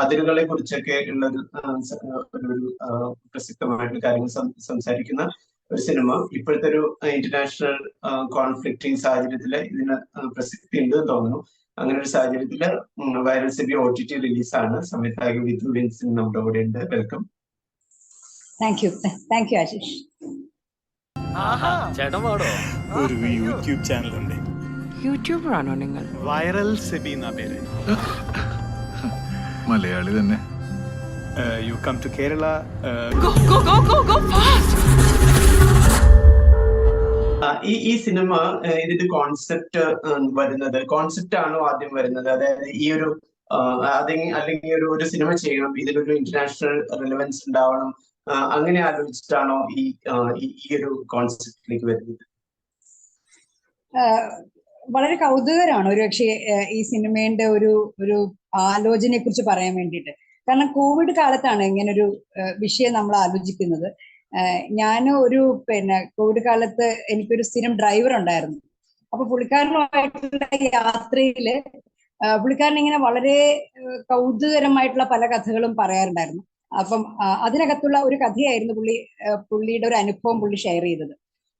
അതിരുകളെ കുറിച്ചൊക്കെ ഉള്ള ഒരു പ്രസക്തമായിട്ടുള്ള കാര്യങ്ങൾ സംസാരിക്കുന്ന ഒരു സിനിമ. ഇപ്പോഴത്തെ ഒരു ഇന്റർനാഷണൽ കോൺഫ്ലിക്റ്റിംഗ് സാഹചര്യത്തിൽ ഇതിന് പ്രസിദ്ധി പ്രസക്തി ഉണ്ട് എന്ന് തോന്നുന്നു. അങ്ങനെ ഒരു സാഹചര്യത്തിൽ viral Sebi O T T റിലീസാണ് സംവിധായക വിധു വിൻസിൻ നമ്മുടെ കൂടെ ഉണ്ട്. Welcome thank you thank you Ashish ഒരു യൂട്യൂബ് യൂട്യൂബ് യൂട്യൂബർ യൂട്യൂബറാണോ നിങ്ങൾ? വൈറൽ സെബി എന്ന പേര്. മലയാളി തന്നെ. യു കം ടു കേരള ഈ ഈ സിനിമ ഇതിന്റെ കോൺസെപ്റ്റ് വരുന്നത് കോൺസെപ്റ്റ് ആണോ ആദ്യം വരുന്നത്? അതായത് ഈ ഒരു അല്ലെങ്കിൽ ഒരു ഒരു സിനിമ ചെയ്യണം ഇതിലൊരു ഇന്റർനാഷണൽ റിലവൻസ് ഉണ്ടാവണം അങ്ങനെ ആലോചിച്ചിട്ടാണോ ഈ ഈ ഒരു കോൺസെപ്റ്റിലേക്ക് വരുന്നത്? വളരെ കൗതുകരമാണ് ഒരുപക്ഷെ പക്ഷേ ഈ സിനിമയുടെ ഒരു ഒരു ആലോചനയെ കുറിച്ച് പറയാൻ വേണ്ടിയിട്ട്. കാരണം കോവിഡ് കാലത്താണ് ഇങ്ങനെ ഒരു വിഷയം നമ്മൾ ആലോചിക്കുന്നത്. ഞാൻ ഒരു പിന്നെ കോവിഡ് കാലത്ത് എനിക്കൊരു സ്ഥിരം ഡ്രൈവർ ഉണ്ടായിരുന്നു. അപ്പൊ പുള്ളിക്കാരനുമായിട്ടുള്ള യാത്രയിൽ പുള്ളിക്കാരൻ ഇങ്ങനെ വളരെ കൗതുകരമായിട്ടുള്ള പല കഥകളും പറയാറുണ്ടായിരുന്നു. അപ്പം അതിനകത്തുള്ള ഒരു കഥയായിരുന്നു പുള്ളി പുള്ളിയുടെ ഒരു അനുഭവം പുള്ളി ഷെയർ ചെയ്തത്.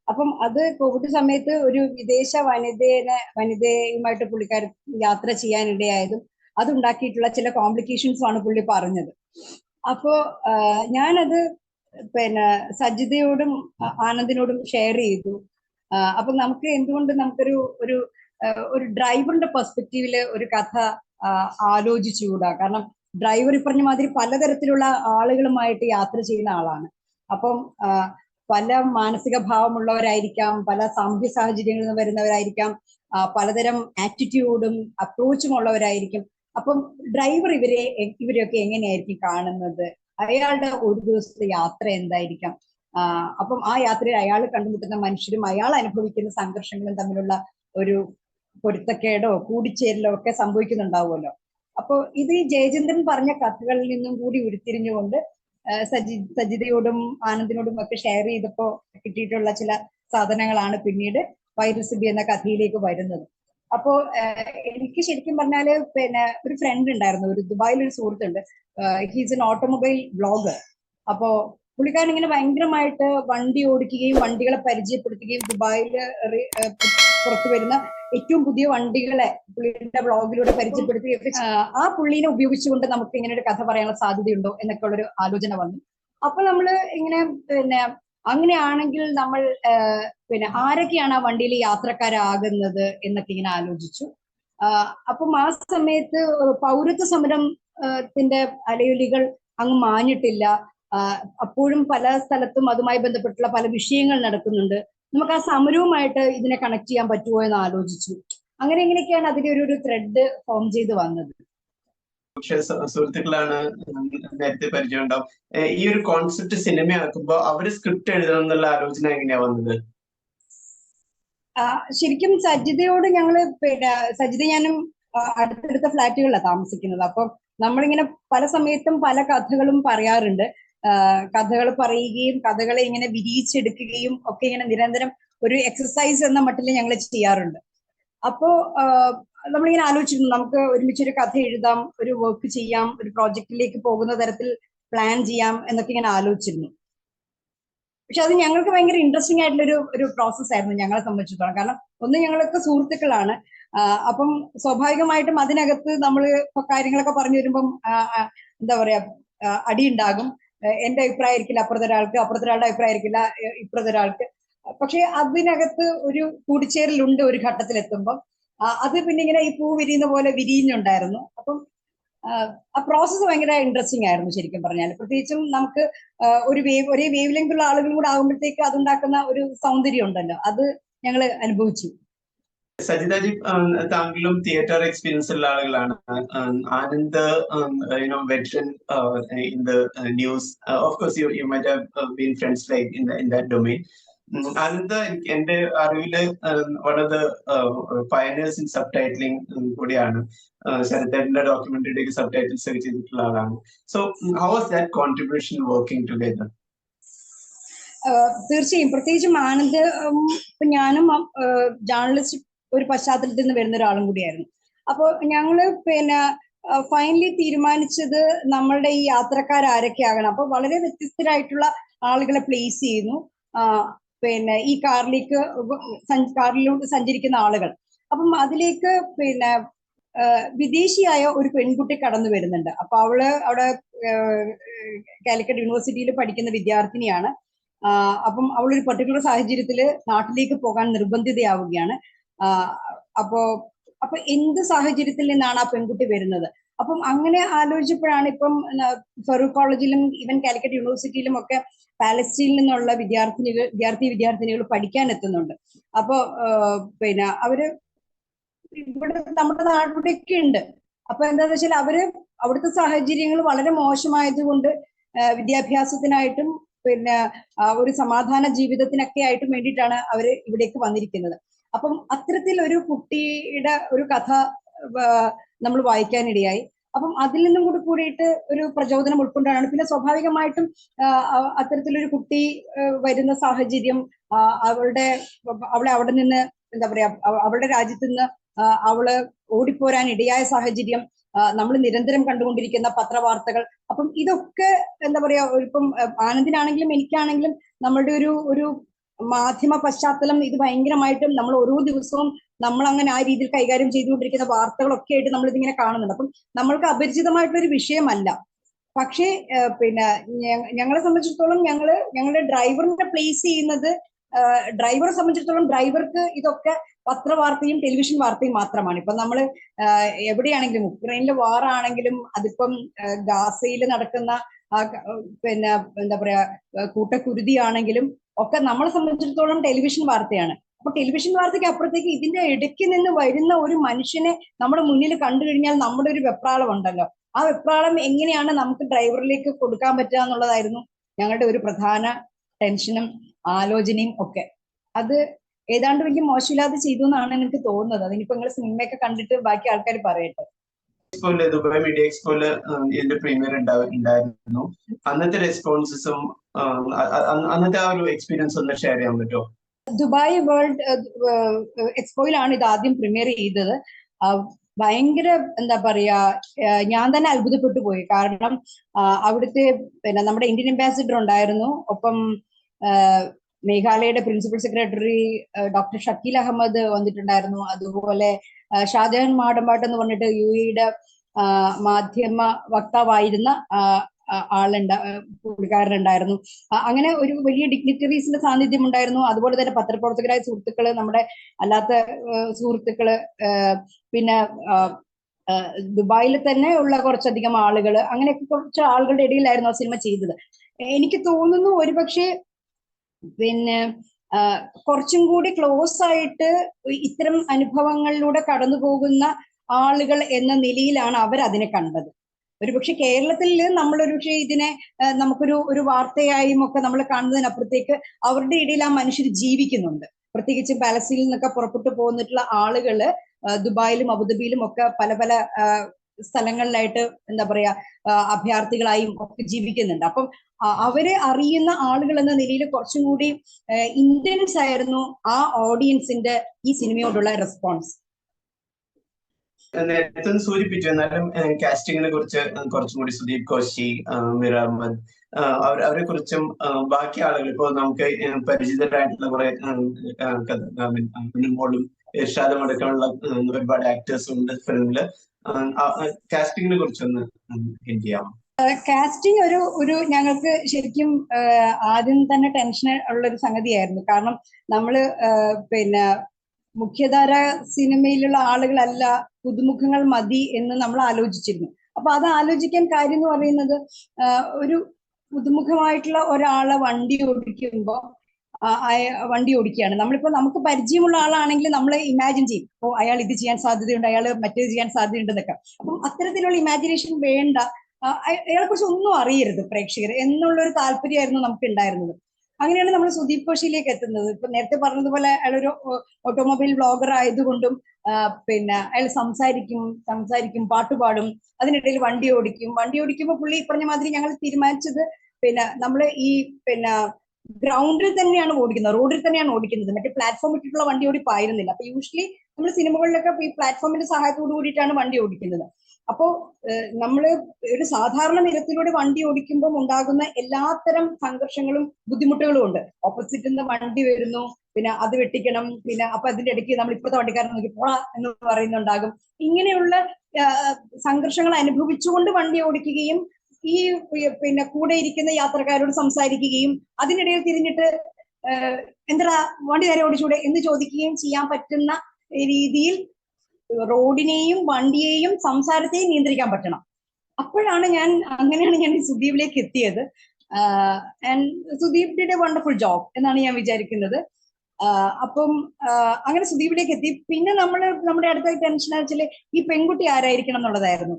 അപ്പം അത് കോവിഡ് സമയത്ത് ഒരു വിദേശ വനിതേനെ വനിതയുമായിട്ട് പുള്ളിക്കാരൻ യാത്ര ചെയ്യാനിടയായതും അതുണ്ടാക്കിയിട്ടുള്ള ചില കോംപ്ലിക്കേഷൻസ് ആണ് പുള്ളി പറഞ്ഞത്. അപ്പോ ഞാനത് പിന്നെ സജ്ജിതയോടും ആനന്ദിനോടും ഷെയർ ചെയ്തു. അപ്പൊ നമുക്ക് എന്തുകൊണ്ട് നമുക്കൊരു ഒരു ഒരു ഡ്രൈവറിന്റെ പെർസ്പെക്റ്റീവിൽ ഒരു കഥ ആലോചിച്ചുകൂടാ? കാരണം ഡ്രൈവർ ഈ പറഞ്ഞ മാതിരി പലതരത്തിലുള്ള ആളുകളുമായിട്ട് യാത്ര ചെയ്യുന്ന ആളാണ്. അപ്പം പല മാനസിക ഭാവമുള്ളവരായിരിക്കാം പല സാമൂഹ്യ സാഹചര്യങ്ങളിൽ നിന്ന് വരുന്നവരായിരിക്കാം പലതരം ആറ്റിറ്റ്യൂഡും അപ്രോച്ചും ഉള്ളവരായിരിക്കും. അപ്പം ഡ്രൈവർ ഇവരെ ഇവരെയൊക്കെ എങ്ങനെയായിരിക്കും കാണുന്നത്? അയാളുടെ ഒരു ദിവസത്തെ യാത്ര എന്തായിരിക്കാം? അപ്പം ആ യാത്രയിൽ അയാൾ കണ്ടുമുട്ടുന്ന മനുഷ്യരും അയാൾ അനുഭവിക്കുന്ന സംഘർഷങ്ങളും തമ്മിലുള്ള ഒരു പൊരുത്തക്കേടോ കൂടിച്ചേരലോ ഒക്കെ സംഭവിക്കുന്നുണ്ടാവുമല്ലോ. അപ്പോ ഇത് ജയചന്ദ്രൻ പറഞ്ഞ കഥകളിൽ നിന്നും കൂടി ഉരുത്തിരിഞ്ഞുകൊണ്ട് സജി സജിതയോടും ആനന്ദിനോടും ഒക്കെ ഷെയർ ചെയ്തപ്പോ കിട്ടിയിട്ടുള്ള ചില സാധനങ്ങളാണ് പിന്നീട് വൈറസിബി എന്ന കഥയിലേക്ക് വരുന്നത്. അപ്പോ എനിക്ക് ശരിക്കും പറഞ്ഞാൽ പിന്നെ ഒരു ഫ്രണ്ട് ഉണ്ടായിരുന്നു ഒരു ദുബായിൽ ഒരു സുഹൃത്തുണ്ട്. ഹീസ് എൻ ഓട്ടോമൊബൈൽ ബ്ലോഗർ അപ്പോ പുള്ളിക്കാരൻ ഇങ്ങനെ ഭയങ്കരമായിട്ട് വണ്ടി ഓടിക്കുകയും വണ്ടികളെ പരിചയപ്പെടുത്തുകയും ദുബായിൽ പുറത്തു വരുന്ന ഏറ്റവും പുതിയ വണ്ടികളെ പുള്ളിയുടെ ബ്ലോഗിലൂടെ പരിചയപ്പെടുത്തി ആ. പുള്ളീനെ ഉപയോഗിച്ചുകൊണ്ട് നമുക്ക് ഇങ്ങനെ ഒരു കഥ പറയാനുള്ള സാധ്യതയുണ്ടോ എന്നൊക്കെ ഉള്ളൊരു ആലോചന വന്നു. അപ്പൊ നമ്മൾ ഇങ്ങനെ പിന്നെ അങ്ങനെയാണെങ്കിൽ നമ്മൾ പിന്നെ ആരൊക്കെയാണ് ആ വണ്ടിയിൽ യാത്രക്കാരാകുന്നത് എന്നൊക്കെ ഇങ്ങനെ ആലോചിച്ചു. അപ്പം ആ സമയത്ത് പൗരത്വ സമരം ആഹ് ത്തിന്റെ അലയൊലികൾ അങ്ങ് മാഞ്ഞിട്ടില്ല. അപ്പോഴും പല സ്ഥലത്തും അതുമായി ബന്ധപ്പെട്ടുള്ള പല വിഷയങ്ങൾ നടക്കുന്നുണ്ട്. നമുക്ക് ആ സമരവുമായിട്ട് ഇതിനെ കണക്ട് ചെയ്യാൻ പറ്റുമോ എന്ന് ആലോചിച്ചു. അങ്ങനെ എങ്ങനെയൊക്കെയാണ് അതിന്റെ ഒരു ഒരു ത്രെഡ് ഫോം ചെയ്ത് വന്നത്. പക്ഷെ സുഹൃത്തുക്കളാണ് നേരത്തെ പരിചയം ഉണ്ടാവും. ഈ ഒരു കോൺസെപ്റ്റ് സിനിമയാക്കുമ്പോ അവർ സ്ക്രിപ്റ്റ് എഴുതണം എന്നുള്ള ആലോചന എങ്ങനെയാ വന്നത്? ശരിക്കും സജിതയോട് ഞങ്ങൾ പിന്നെ സജിത ഞാനും അടുത്തടുത്ത ഫ്ലാറ്റുകളിലാണ് താമസിക്കുന്നത്. അപ്പം നമ്മളിങ്ങനെ പല സമയത്തും പല കഥകളും പറയാറുണ്ട്. കഥകൾ പറയുകയും കഥകളെ ഇങ്ങനെ വിരിയിച്ചെടുക്കുകയും ഒക്കെ ഇങ്ങനെ നിരന്തരം ഒരു എക്സസൈസ് എന്ന മട്ടിൽ ഞങ്ങൾ ചെയ്യാറുണ്ട്. അപ്പോ നമ്മളിങ്ങനെ ആലോചിച്ചിരുന്നു. നമുക്ക് ഒരുമിച്ച് ഒരു കഥ എഴുതാം ഒരു വർക്ക് ചെയ്യാം ഒരു പ്രോജക്റ്റിലേക്ക് പോകുന്ന തരത്തിൽ പ്ലാൻ ചെയ്യാം എന്നൊക്കെ ഇങ്ങനെ ആലോചിച്ചിരുന്നു. പക്ഷെ അത് ഞങ്ങൾക്ക് ഭയങ്കര ഇൻട്രസ്റ്റിംഗ് ആയിട്ടുള്ള ഒരു ഒരു പ്രോസസ് ആയിരുന്നു ഞങ്ങളെ സംബന്ധിച്ചിടത്തോളം. കാരണം ഒന്ന് ഞങ്ങളൊക്കെ സുഹൃത്തുക്കളാണ്. അപ്പം സ്വാഭാവികമായിട്ടും അതിനകത്ത് നമ്മൾ കാര്യങ്ങളൊക്കെ പറഞ്ഞു വരുമ്പം എന്താ പറയാ അടിയുണ്ടാകും. എന്റെ അഭിപ്രായം ആയിരിക്കില്ല അപ്പുറത്തെ ഒരാൾക്ക് അപ്പുറത്തെ ഒരാളുടെ അഭിപ്രായം ആയിരിക്കില്ല ഇപ്പുറത്തെ ഒരാൾക്ക്. പക്ഷെ അതിനകത്ത് ഒരു കൂടിച്ചേരലുണ്ട് ഒരു ആ, അത് പിന്നെ ഇങ്ങനെ ഈ പൂ വിരിയുന്ന പോലെ വിരിയുന്നുണ്ടായിരുന്നു. അപ്പം ആ പ്രോസസ്സ് ഭയങ്കര ഇൻട്രസ്റ്റിംഗ് ആയിരുന്നു ശരിക്കും പറഞ്ഞാൽ പ്രത്യേകിച്ചും നമുക്ക് ഒരു വേവ് ഒരേ വേവ് ലെങ്ത് ഉള്ള ആളുകളും കൂടെ ആകുമ്പോഴത്തേക്ക് അതുണ്ടാക്കുന്ന ഒരു സൗന്ദര്യം ഉണ്ടല്ലോ. അത് ഞങ്ങൾ അനുഭവിച്ചു. സജിതാജി താങ്കളും തിയേറ്റർ എക്സ്പീരിയൻസ് ഉള്ള ആളുകളാണ്. Anand you know veteran in the news of course you you might have been friends like in in that domain Anand എന്റെ അറിവിൽ one of the pioneers in subtitling കൂടിയാണ്. ശരത്തേട്ടന്റെ ഡോക്യുമെന്ററിയുടെ സബ് ടൈറ്റിൽസ് ഒക്കെ ചെയ്തിട്ടുള്ള ആളാണ്. So how was that contribution working together തീർച്ചയായും. പ്രത്യേകിച്ചും ആനന്ദ് ഞാനും ജേർണലിസ്റ്റ് ഒരു പശ്ചാത്തലത്തിൽ നിന്ന് വരുന്ന ഒരാളും കൂടിയായിരുന്നു. അപ്പോൾ ഞങ്ങൾ പിന്നെ ഫൈനലി തീരുമാനിച്ചത് നമ്മളുടെ ഈ യാത്രക്കാർ ആരൊക്കെയാകണം. അപ്പൊ വളരെ വ്യത്യസ്തരായിട്ടുള്ള ആളുകളെ പ്ലേസ് ചെയ്യുന്നു. പിന്നെ ഈ കാറിലേക്ക് കാറിലൂടെ സഞ്ചരിക്കുന്ന ആളുകൾ. അപ്പം അതിലേക്ക് പിന്നെ വിദേശിയായ ഒരു പെൺകുട്ടി കടന്നു വരുന്നുണ്ട്. അപ്പൊ അവൾ അവിടെ കാലിക്കറ്റ് യൂണിവേഴ്സിറ്റിയിൽ പഠിക്കുന്ന വിദ്യാർത്ഥിനിയാണ്. അപ്പം അവളൊരു പെർട്ടിക്കുലർ സാഹചര്യത്തിൽ നാട്ടിലേക്ക് പോകാൻ നിർബന്ധിതയാവുകയാണ്. അപ്പോ അപ്പൊ എന്ത് സാഹചര്യത്തിൽ നിന്നാണ് ആ പെൺകുട്ടി വരുന്നത്? അപ്പം അങ്ങനെ ആലോചിച്ചപ്പോഴാണ് ഇപ്പം ഫറൂഖ് കോളേജിലും ഈവൻ കാലിക്കറ്റ് യൂണിവേഴ്സിറ്റിയിലും ഒക്കെ പാലസ്റ്റീനിൽ നിന്നുള്ള വിദ്യാർത്ഥിനികൾ വിദ്യാർത്ഥി വിദ്യാർത്ഥിനികൾ പഠിക്കാൻ എത്തുന്നുണ്ട്. അപ്പോ പിന്നെ അവർ ഇവിടെ നമ്മുടെ നാട്ടിലൊക്കെ ഉണ്ട്. അപ്പൊ എന്താന്ന് വെച്ചാൽ അവർ അവിടുത്തെ സാഹചര്യങ്ങൾ വളരെ മോശമായതുകൊണ്ട് വിദ്യാഭ്യാസത്തിനായിട്ടും പിന്നെ ഒരു സമാധാന ജീവിതത്തിനൊക്കെ ആയിട്ടും വേണ്ടിയിട്ടാണ് അവർ ഇവിടേക്ക് വന്നിരിക്കുന്നത്. അപ്പം അത്തരത്തിൽ ഒരു കുട്ടിയുടെ ഒരു കഥ നമ്മൾ വായിക്കാനിടയായി. അപ്പം അതിൽ നിന്നും കൂടി കൂടിയിട്ട് ഒരു പ്രചോദനം ഉൾക്കൊണ്ടാണ്. പിന്നെ സ്വാഭാവികമായിട്ടും അത്തരത്തിലൊരു കുട്ടി വരുന്ന സാഹചര്യം അവളുടെ അവളെ അവിടെ നിന്ന് എന്താ പറയാ അവളുടെ രാജ്യത്ത് നിന്ന് അവൾ ഓടിപ്പോരാൻ ഇടയായ സാഹചര്യം നമ്മൾ നിരന്തരം കണ്ടുകൊണ്ടിരിക്കുന്ന പത്രവാർത്തകൾ. അപ്പം ഇതൊക്കെ എന്താ പറയാ ഇപ്പം ആനന്ദിനാണെങ്കിലും എനിക്കാണെങ്കിലും നമ്മളുടെ ഒരു ഒരു മാധ്യമ പശ്ചാത്തലം ഇത് ഭയങ്കരമായിട്ടും നമ്മൾ ഓരോ ദിവസവും നമ്മൾ അങ്ങനെ ആ രീതിയിൽ കൈകാര്യം ചെയ്തുകൊണ്ടിരിക്കുന്ന വാർത്തകളൊക്കെ ആയിട്ട് നമ്മൾ ഇതിങ്ങനെ കാണുന്നുണ്ട്. അപ്പം നമ്മൾക്ക് അപരിചിതമായിട്ടുള്ള ഒരു വിഷയമല്ല. പക്ഷേ പിന്നെ ഞങ്ങളെ സംബന്ധിച്ചിടത്തോളം ഞങ്ങൾ ഞങ്ങളുടെ ഡ്രൈവറിനെ പ്ലേസ് ചെയ്യുന്നത് ഡ്രൈവറെ സംബന്ധിച്ചിടത്തോളം ഡ്രൈവർക്ക് ഇതൊക്കെ പത്രവാർത്തയും ടെലിവിഷൻ വാർത്തയും മാത്രമാണ്. ഇപ്പൊ നമ്മൾ എവിടെയാണെങ്കിലും ഉക്രൈനിലെ വാറാണെങ്കിലും അതിപ്പം ഗാസയിൽ നടക്കുന്ന ആ പിന്നെ എന്താ പറയാ കൂട്ടക്കുരുതി കൂട്ടക്കുരുതിയാണെങ്കിലും ഒക്കെ നമ്മളെ സംബന്ധിച്ചിടത്തോളം ടെലിവിഷൻ വാർത്തയാണ്. അപ്പൊ ടെലിവിഷൻ വാർത്തയ്ക്ക് അപ്പുറത്തേക്ക് ഇതിന്റെ ഇടയ്ക്ക് നിന്ന് വരുന്ന ഒരു മനുഷ്യനെ നമ്മുടെ മുന്നിൽ കണ്ടു കഴിഞ്ഞാൽ നമ്മുടെ ഒരു വെപ്രാളം ഉണ്ടല്ലോ. ആ വെപ്രാളം എങ്ങനെയാണ് നമുക്ക് ഡ്രൈവറിലേക്ക് കൊടുക്കാൻ പറ്റുക എന്നുള്ളതായിരുന്നു ഞങ്ങളുടെ ഒരു പ്രധാന ടെൻഷനും ആലോചനയും ഒക്കെ. അത് ഏതാണ്ട് വലിയ മോശമില്ലാതെ ചെയ്തു എന്നാണ് എനിക്ക് തോന്നുന്നത്. അതിനിപ്പോ നിങ്ങൾ സിനിമയൊക്കെ കണ്ടിട്ട് ബാക്കി ആൾക്കാർ പറയട്ടെ. എക്സ്പോയിൽ ദുബായ് മീഡിയ എക്സ്പോയിൽ ഇതിന്റെ പ്രീമിയർ ഉണ്ടായിരുന്നു അന്നത്തെ റെസ്പോൺസസും അന്നത്തെ ആ ഒരു എക്സ്പീരിയൻസ് ഒന്ന് ഷെയർ ചെയ്യാൻ പറ്റുമോ ദുബായ് വേൾഡ് എക്സ്പോയിലാണ് ഇത് ആദ്യം പ്രീമിയർ ചെയ്തത്. ഭയങ്കര എന്താ പറയാ ഞാൻ തന്നെ അത്ഭുതപ്പെട്ടു പോയി. കാരണം അവിടുത്തെ പിന്നെ നമ്മുടെ ഇന്ത്യൻ അംബാസിഡർ ഉണ്ടായിരുന്നു. ഒപ്പം മേഘാലയയുടെ principal secretary doctor Shakeel Ahmed വന്നിട്ടുണ്ടായിരുന്നു. അതുപോലെ ഷാജഹാൻ മാടമ്പാട്ട് എന്ന് പറഞ്ഞിട്ട് യു ഇയുടെ മാധ്യമ വക്താവായിരുന്ന ആളുണ്ട പുള്ളിക്കാരനുണ്ടായിരുന്നു. അങ്ങനെ ഒരു വലിയ ഡിഗ്നിറ്ററീസിന്റെ സാന്നിധ്യം ഉണ്ടായിരുന്നു. അതുപോലെ തന്നെ പത്രപ്രവർത്തകരായ സുഹൃത്തുക്കൾ നമ്മുടെ അല്ലാത്ത സുഹൃത്തുക്കൾ പിന്നെ ദുബായിൽ തന്നെ ഉള്ള കുറച്ചധികം ആളുകൾ അങ്ങനെയൊക്കെ കുറച്ച് ആളുകളുടെ ഇടയിലായിരുന്നു ആ സിനിമ ചെയ്തത്. എനിക്ക് തോന്നുന്നു ഒരുപക്ഷെ പിന്നെ കുറച്ചും കൂടി ക്ലോസ് ആയിട്ട് ഇത്തരം അനുഭവങ്ങളിലൂടെ കടന്നു പോകുന്ന ആളുകൾ എന്ന നിലയിലാണ് അവർ അതിനെ കണ്ടത്. ഒരുപക്ഷെ കേരളത്തിൽ നമ്മൾ പക്ഷേ ഇതിനെ നമുക്കൊരു ഒരു വാർത്തയായും ഒക്കെ നമ്മൾ കാണുന്നതിനപ്പുറത്തേക്ക് അവരുടെ ഇടയിൽ ആ മനുഷ്യർ ജീവിക്കുന്നുണ്ട്. പ്രത്യേകിച്ച് പാലസ്തീനിൽ നിന്നൊക്കെ പുറപ്പെട്ടു പോന്നിട്ടുള്ള ആളുകൾ ദുബായിലും അബുദാബിയിലും ഒക്കെ പല പല സ്ഥലങ്ങളിലായിട്ട് എന്താ പറയാ അഭയാർത്ഥികളായും ഒക്കെ ജീവിക്കുന്നുണ്ട്. അപ്പം അവരെ അറിയുന്ന ആളുകൾ എന്ന നിലയിൽ കുറച്ചും കൂടി ഇന്റൻസ് ആയിരുന്നു ആ ഓഡിയൻസിന്റെ ഈ സിനിമയോടുള്ള റെസ്പോൺസ് നേരത്തെ സൂചിപ്പിച്ചു എന്നാലും കാസ്റ്റിങ്ങിനെ കുറിച്ച് കുറച്ചും കൂടി സുദീപ് കോശി മിർ അഹമ്മദ് അവരെ കുറിച്ചും ബാക്കി ആളുകൾ ഇപ്പോൾ നമുക്ക് പരിചിതരായിട്ടുള്ള കുറെ മോളും ഇർഷാദും അടക്കമുള്ള ഒരുപാട് ആക്ടേഴ്സ് ഉണ്ട് ഫിലിമിൽ കാസ്റ്റിങ്ങിനെ കുറിച്ചൊന്ന് ഹിന്റ് ചെയ്യാം കാസ്റ്റിംഗ് ഒരു ഒരു ഞങ്ങൾക്ക് ശരിക്കും ആദ്യം തന്നെ ടെൻഷൻ ഉള്ള ഒരു സംഗതിയായിരുന്നു. കാരണം നമ്മൾ പിന്നെ മുഖ്യധാര സിനിമയിലുള്ള ആളുകളല്ല പുതുമുഖങ്ങൾ മതി എന്ന് നമ്മൾ ആലോചിച്ചിരുന്നു. അപ്പൊ അത് ആലോചിക്കാൻ കാര്യം എന്ന് പറയുന്നത് ഒരു പുതുമുഖമായിട്ടുള്ള ഒരാളെ വണ്ടി ഓടിക്കുമ്പോൾ വണ്ടി ഓടിക്കുകയാണ്. നമ്മളിപ്പോ നമുക്ക് പരിചയമുള്ള ആളാണെങ്കിൽ നമ്മൾ ഇമാജിൻ ചെയ്യും. ഓ അയാൾ ഇത് ചെയ്യാൻ സാധ്യതയുണ്ട് അയാൾ മറ്റേത് ചെയ്യാൻ സാധ്യതയുണ്ടെന്നൊക്കെ. അപ്പം അത്തരത്തിലുള്ള ഇമാജിനേഷൻ വേണ്ട. അയാളെ കുറിച്ച് ഒന്നും അറിയരുത് പ്രേക്ഷകർ. എന്നുള്ള ഒരു താല്പര്യമായിരുന്നു നമുക്ക് ഉണ്ടായിരുന്നത് അങ്ങനെയാണ് നമ്മൾ സുദീപ് കോശിയിലേക്ക് എത്തുന്നത്. ഇപ്പൊ നേരത്തെ പറഞ്ഞതുപോലെ അയാൾ ഒരു ഓട്ടോമൊബൈൽ ബ്ലോഗർ ആയതുകൊണ്ടും പിന്നെ അയാൾ സംസാരിക്കും സംസാരിക്കും പാട്ടുപാടും അതിനിടയിൽ വണ്ടി ഓടിക്കും. വണ്ടി ഓടിക്കുമ്പോൾ പുള്ളി പറഞ്ഞ മാതിരി ഞങ്ങൾ തീരുമാനിച്ചത് പിന്നെ നമ്മൾ ഈ പിന്നെ ഗ്രൗണ്ടിൽ തന്നെയാണ് ഓടിക്കുന്നത്. റോഡിൽ തന്നെയാണ് ഓടിക്കുന്നത്. മറ്റേ പ്ലാറ്റ്ഫോം ഇട്ടിട്ടുള്ള വണ്ടി ഓടിപ്പായിരുന്നില്ല അപ്പൊ യൂഷ്വലി നമ്മൾ സിനിമകളിലൊക്കെ ഈ പ്ലാറ്റ്ഫോമിന്റെ സഹായത്തോട് കൂടിയിട്ടാണ് വണ്ടി ഓടിക്കുന്നത്. അപ്പോ നമ്മൾ ഒരു സാധാരണ നിരത്തിലൂടെ വണ്ടി ഓടിക്കുമ്പോൾ ഉണ്ടാകുന്ന എല്ലാത്തരം സംഘർഷങ്ങളും ബുദ്ധിമുട്ടുകളും ഉണ്ട്. ഓപ്പോസിറ്റിൽ നിന്ന് വണ്ടി വരുന്നു പിന്നെ അത് വെട്ടിക്കണം പിന്നെ അപ്പൊ അതിന്റെ ഇടയ്ക്ക് നമ്മൾ ഇപ്പോഴത്തെ വണ്ടിക്കാരൻ നോക്കി പോളാ എന്ന് പറയുന്നുണ്ടാകും. ഇങ്ങനെയുള്ള സംഘർഷങ്ങൾ അനുഭവിച്ചുകൊണ്ട് വണ്ടി ഓടിക്കുകയും ഈ പിന്നെ കൂടെ ഇരിക്കുന്ന യാത്രക്കാരോട് സംസാരിക്കുകയും അതിനിടയിൽ തിരിഞ്ഞിട്ട് എന്താ വണ്ടി നേരെ ഓടിച്ചൂടെ എന്ന് ചോദിക്കുകയും ചെയ്യാൻ പറ്റുന്ന രീതിയിൽ റോഡിനെയും വണ്ടിയെയും സംസാരത്തെയും നിയന്ത്രിക്കാൻ പറ്റണം. അപ്പോഴാണ് ഞാൻ അങ്ങനെയാണ് ഞാൻ സുദീപിലേക്ക് എത്തിയത്. And Sudeep did a wonderful job എന്നാണ് ഞാൻ വിചാരിക്കുന്നത്. അപ്പം അങ്ങനെ സുദീപിലേക്ക് എത്തി. പിന്നെ നമ്മൾ നമ്മുടെ അടുത്ത ടെൻഷൻ വെച്ചാൽ ഈ പെൺകുട്ടി ആരായിരിക്കണം എന്നുള്ളതായിരുന്നു.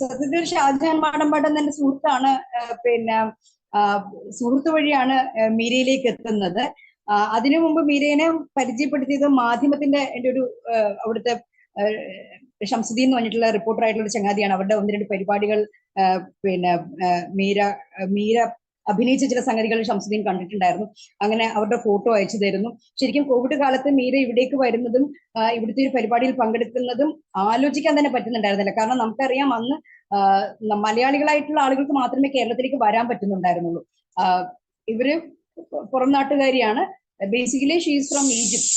സത്യത്തിൽ ഷാജഹാൻ മാടമ്പാടൻ എന്റെ സുഹൃത്താണ് പിന്നെ സുഹൃത്ത് വഴിയാണ് മീരയിലേക്ക് എത്തുന്നത്. അതിനു മുമ്പ് മീരയെ പരിചയപ്പെടുത്തിയത് മാധ്യമത്തിന്റെ എന്റെ ഒരു അവിടുത്തെ ഷംസുദ്ദീൻ എന്ന് പറഞ്ഞിട്ടുള്ള റിപ്പോർട്ടർ ആയിട്ടുള്ള ഒരു ചങ്ങാതിയാണ്. അവരുടെ ഒന്ന് രണ്ട് പരിപാടികൾ പിന്നെ മീര മീര അഭിനയിച്ച ചില സംഗതികൾ ഷംസുദ്ദീൻ കണ്ടിട്ടുണ്ടായിരുന്നു. അങ്ങനെ അവരുടെ ഫോട്ടോ അയച്ചു തരുന്നു. ശരിക്കും കോവിഡ് കാലത്ത് മീര ഇവിടേക്ക് വരുന്നതും ഇവിടുത്തെ ഒരു പരിപാടിയിൽ പങ്കെടുക്കുന്നതും ആലോചിക്കാൻ തന്നെ പറ്റുന്നുണ്ടായിരുന്നില്ല. കാരണം നമുക്കറിയാം അന്ന് മലയാളികളായിട്ടുള്ള ആളുകൾക്ക് മാത്രമേ കേരളത്തിലേക്ക് വരാൻ പറ്റുന്നുണ്ടായിരുന്നുള്ളൂ. ഇവർ പുറം നാട്ടുകാരിയാണ്. ബേസിക്കലി ഷീസ് ഫ്രം ഈജിപ്ത്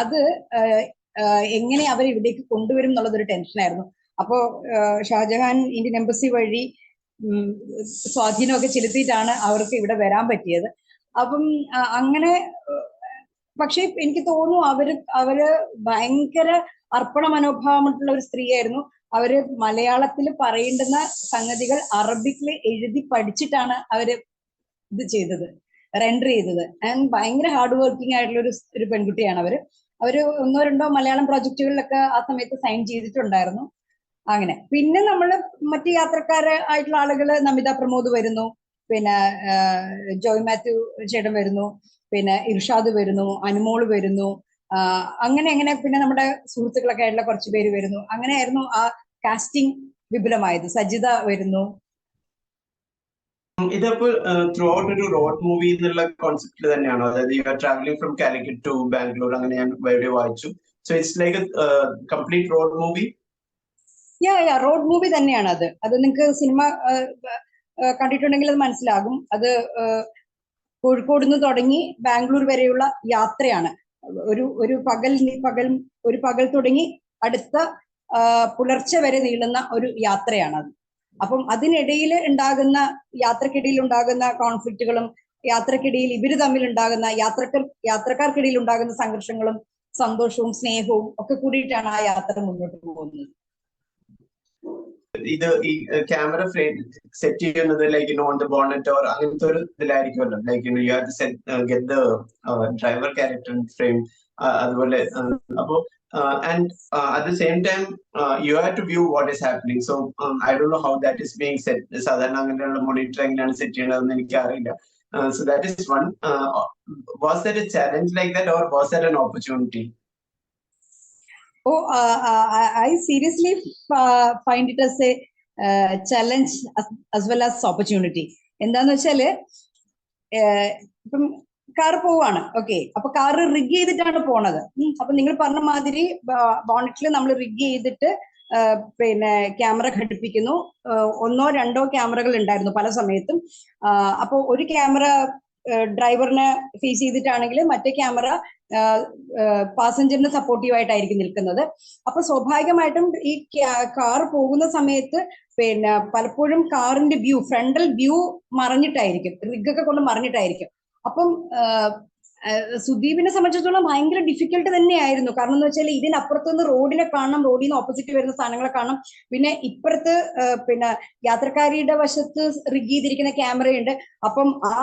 അത് എങ്ങനെ അവർ ഇവിടേക്ക് കൊണ്ടുവരും എന്നുള്ളത് ഒരു ടെൻഷനായിരുന്നു അപ്പോ ഷാജഹാൻ ഇന്ത്യൻ എംബസി വഴി സ്വാധീനമൊക്കെ ചെലുത്തിയിട്ടാണ് അവർക്ക് ഇവിടെ വരാൻ പറ്റിയത്. അപ്പം അങ്ങനെ പക്ഷെ എനിക്ക് തോന്നുന്നു അവർ അവർ ഭയങ്കര അർപ്പണ മനോഭാവമായിട്ടുള്ള ഒരു സ്ത്രീയായിരുന്നു. അവർ മലയാളത്തിൽ പറയേണ്ടുന്ന സംഗതികൾ അറബിക്കിൽ എഴുതി പഠിച്ചിട്ടാണ് അവർ ഇത് ചെയ്തത് റെൻഡർ ചെയ്തത്. ഭയങ്കര ഹാർഡ് വർക്കിംഗ് ആയിട്ടുള്ള ഒരു ഒരു പെൺകുട്ടിയാണ് അവർ. അവർ ഒന്നോ രണ്ടോ മലയാളം പ്രോജക്റ്റുകളിലൊക്കെ ആ സമയത്ത് സൈൻ ചെയ്തിട്ടുണ്ടായിരുന്നു. അങ്ങനെ. പിന്നെ നമ്മൾ മറ്റു യാത്രക്കാരെ ആയിട്ടുള്ള ആളുകൾ നമിത പ്രമോദ് വരുന്നു. പിന്നെ ജോയ് മാത്യു ചേട്ടൻ വരുന്നു. പിന്നെ ഇർഷാദ് വരുന്നു. അനുമോൾ വരുന്നു. അങ്ങനെ അങ്ങനെ പിന്നെ നമ്മുടെ സുഹൃത്തുക്കളൊക്കെ ആയിട്ടുള്ള കുറച്ച് പേര് വരുന്നു. അങ്ങനെയായിരുന്നു ആ കാസ്റ്റിംഗ് വിപുലമായത്. സജിത വരുന്നു. ഇതിപ്പോ ത്രൂ ഔട്ട് ഒരു റോഡ് മൂവി എന്നുള്ള കോൺസെപ്റ്റിൽ തന്നെയാണോ? അതായത് you are travelling from Calicut to Bangalore അങ്ങനെ ഞാൻ എവിടെ വായിച്ചു. So it's like complete road movie yeah road movie തന്നെയാണ് അത്. അത് നിങ്ങൾക്ക് സിനിമ കണ്ടിട്ടുണ്ടെങ്കിൽ അത് മനസ്സിലാകും. അത് കോഴിക്കോട് നിന്ന് തുടങ്ങി ബാംഗ്ലൂർ വരെയുള്ള യാത്രയാണ്. ഒരു ഒരു പകൽ പകൽ ഒരു പകൽ തുടങ്ങി അടുത്ത പുലർച്ചെ വരെ നീളുന്ന ഒരു യാത്രയാണ് അത്. അപ്പം അതിനിടയിൽ ഉണ്ടാകുന്ന യാത്രക്കിടയിൽ ഉണ്ടാകുന്ന കോൺഫ്ലിക്റ്റുകളും യാത്രക്കിടയിൽ ഇവർ തമ്മിൽ ഉണ്ടാകുന്ന യാത്രക്കാർ യാത്രക്കാർക്കിടയിൽ ഉണ്ടാകുന്ന സംഘർഷങ്ങളും സന്തോഷവും സ്നേഹവും ഒക്കെ കൂടിയിട്ടാണ് ആ യാത്ര മുന്നോട്ട് പോകുന്നത്. ഇത് ഈ ക്യാമറ ഫ്രെയിം സെറ്റ് ചെയ്യുന്നത് like on the bonnet or അങ്ങനത്തെ ഒരു ഇതിലായിരിക്കുമല്ലോ. Like you have to get the driver character frame അതുപോലെ അപ്പോ and at the same time you have to view what is happening so I Dr know how that is being set സാധാരണ അങ്ങനെയുള്ള monitor എങ്ങനെയാണ് set ചെയ്യണതെന്ന് എനിക്ക് അറിയില്ല so that is one was that a challenge like that or was that an opportunity Oh, I seriously find it seriously a challenge as well as opportunity. എന്താന്ന് വെച്ചാൽ ഇപ്പം car പോവാണ്. ഓക്കെ. അപ്പൊ car rig ചെയ്തിട്ടാണ് പോണത്. അപ്പൊ നിങ്ങൾ പറഞ്ഞ മാതിരി ബോണറ്റിൽ നമ്മൾ റിഗ് ചെയ്തിട്ട് പിന്നെ ക്യാമറ ഘടിപ്പിക്കുന്നു. ഒന്നോ രണ്ടോ ക്യാമറകൾ ഉണ്ടായിരുന്നു പല സമയത്തും. അപ്പോൾ ഒരു ക്യാമറ ഡ്രൈവറിനെ ഫേസ് ചെയ്തിട്ടാണെങ്കിൽ മറ്റേ ക്യാമറ പാസഞ്ചറിന് സപ്പോർട്ടീവ് ആയിട്ടായിരിക്കും നിൽക്കുന്നത്. അപ്പൊ സ്വാഭാവികമായിട്ടും ഈ കാർ പോകുന്ന സമയത്ത് പിന്നെ പലപ്പോഴും കാറിന്റെ വ്യൂ ഫ്രണ്ടൽ വ്യൂ മറിഞ്ഞിട്ടായിരിക്കും. റിഗൊക്കെ കൊണ്ട് മറിഞ്ഞിട്ടായിരിക്കും. അപ്പം സുദീപിനെ സംബന്ധിച്ചിടത്തോളം ഭയങ്കര ഡിഫിക്കൽട്ട് തന്നെയായിരുന്നു. കാരണം എന്ന് വെച്ചാൽ ഇതിനപ്പുറത്ത് നിന്ന് റോഡിനെ കാണണം റോഡിൽ നിന്ന് ഓപ്പോസിറ്റ് വരുന്ന സാധനങ്ങളെ കാണണം. പിന്നെ ഇപ്പുറത്ത് പിന്നെ യാത്രക്കാരിയുടെ വശത്ത് റിഗ് ചെയ്തിരിക്കുന്ന ക്യാമറയുണ്ട്. അപ്പം ആ